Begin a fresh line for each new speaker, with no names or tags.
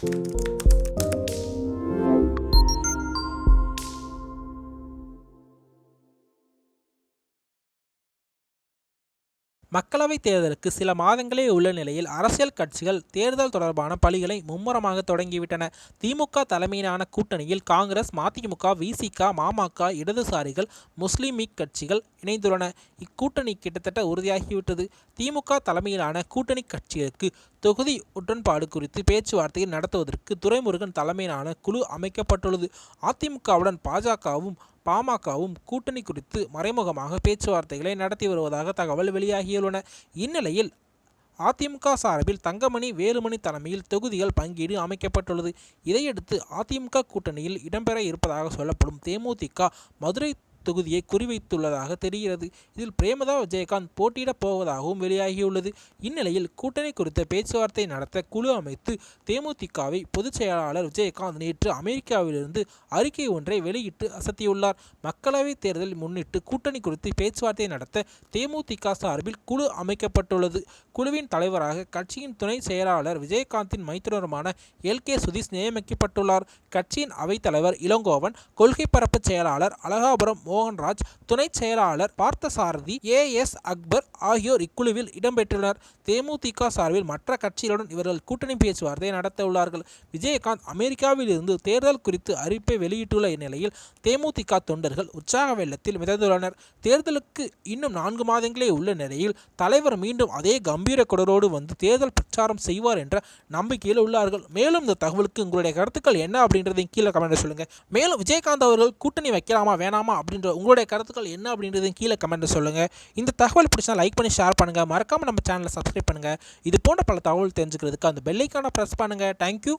Música மக்களவைத் தேர்தலுக்கு சில மாதங்களே உள்ள நிலையில் அரசியல் கட்சிகள் தேர்தல் தொடர்பான பலிகளை மும்முரமாக தொடங்கிவிட்டன. திமுக தலைமையிலான கூட்டணியில் காங்கிரஸ் மதிமுக விசிக மாமக இடதுசாரிகள் முஸ்லீம் லீக் கட்சிகள் இணைந்துள்ளன. இக்கூட்டணி கிட்டத்தட்ட உறுதியாகிவிட்டது. திமுக தலைமையிலான கூட்டணி கட்சிகளுக்கு தொகுதி உடன்பாடு குறித்து பேச்சுவார்த்தையை நடத்துவதற்கு துரைமுருகன் தலைமையிலான குழு அமைக்கப்பட்டுள்ளது. அதிமுகவுடன் பாஜகவும் பாமகவும் கூட்டணி குறித்து மறைமுகமாக பேச்சுவார்த்தைகளை நடத்தி வருவதாக தகவல் வெளியாகியுள்ளன. இந்நிலையில் அதிமுக சார்பில் தங்கமணி வேலுமணி தலைமையில் தொகுதிகள் பங்கீடு அமைக்கப்பட்டுள்ளது. இதையடுத்து அதிமுக கூட்டணியில் இடம்பெற இருப்பதாக சொல்லப்படும் தேமுதிக மதுரை தொகுதியை குறிவைத்துள்ளதாக தெரிகிறது. இதில் பிரேமதா விஜயகாந்த் போட்டியிடப் போவதாகவும் வெளியாகியுள்ளது. இந்நிலையில் கூட்டணி குறித்த பேச்சுவார்த்தை நடத்த குழு அமைத்து தேமுதிகவை பொதுச் செயலாளர் விஜயகாந்த் நேற்று அமெரிக்காவிலிருந்து அறிக்கை ஒன்றை வெளியிட்டு அசத்தியுள்ளார். மக்களவைத் தேர்தலை முன்னிட்டு கூட்டணி குறித்து பேச்சுவார்த்தை நடத்த தேமுதிக சார்பில் குழு அமைக்கப்பட்டுள்ளது. குழுவின் தலைவராக கட்சியின் துணை செயலாளர் விஜயகாந்தின் மைத்துனருமான எல். கே. சுதீஷ் நியமிக்கப்பட்டுள்ளார். கட்சியின் அவைத்தலைவர் இளங்கோவன் கொள்கை பரப்பு செயலாளர் அழகாபுரம் மோகன்ராஜ் துணை செயலாளர் பார்த்தசாரதி ஏ. எஸ். அக்பர் ஆகியோர் இக்குழுவில் இடம்பெற்றுள்ளனர். தேமுதிக சார்பில் மற்ற கட்சிகளுடன் இவர்கள் கூட்டணி பேச்சுவார்த்தை நடத்த உள்ளார்கள் விஜயகாந்த் அமெரிக்காவில் இருந்து தேர்தல் குறித்து அறிவிப்பை வெளியிட்டுள்ள நிலையில் தேமுதிக தொண்டர்கள் உற்சாக வெள்ளத்தில் மிதந்துள்ளனர். தேர்தலுக்கு இன்னும் நான்கு மாதங்களே உள்ள நிலையில் தலைவர் மீண்டும் அதே கம்பீர குடரோடு வந்து தேர்தல் பிரச்சாரம் செய்வார் என்ற நம்பிக்கையில் உள்ளார்கள். மேலும் இந்த தகவலுக்கு உங்களுடைய கருத்துக்கள் என்ன அப்படின்றதையும் கீழே கமெண்ட் சொல்லுங்க. மேலும் விஜயகாந்த் அவர்கள் கூட்டணி வைக்கலாமா வேணாமா அப்படின்ற உங்களுடைய கருத்துக்கள் என்ன அப்படின்றதையும் கீழே கமெண்ட்டில் சொல்லுங்கள் இந்த தகவல் பிடிச்சா லைக் பண்ணி ஷேர் பண்ணுங்கள் மறக்காமல் நம்ம சேனலை சப்ஸ்கிரைப் பண்ணுங்கள் இது போன்ற பல தகவல் தெரிஞ்சுக்கிறதுக்கு அந்த பெல்லைக்கான ப்ரெஸ் பண்ணுங்கள் தேங்க்யூ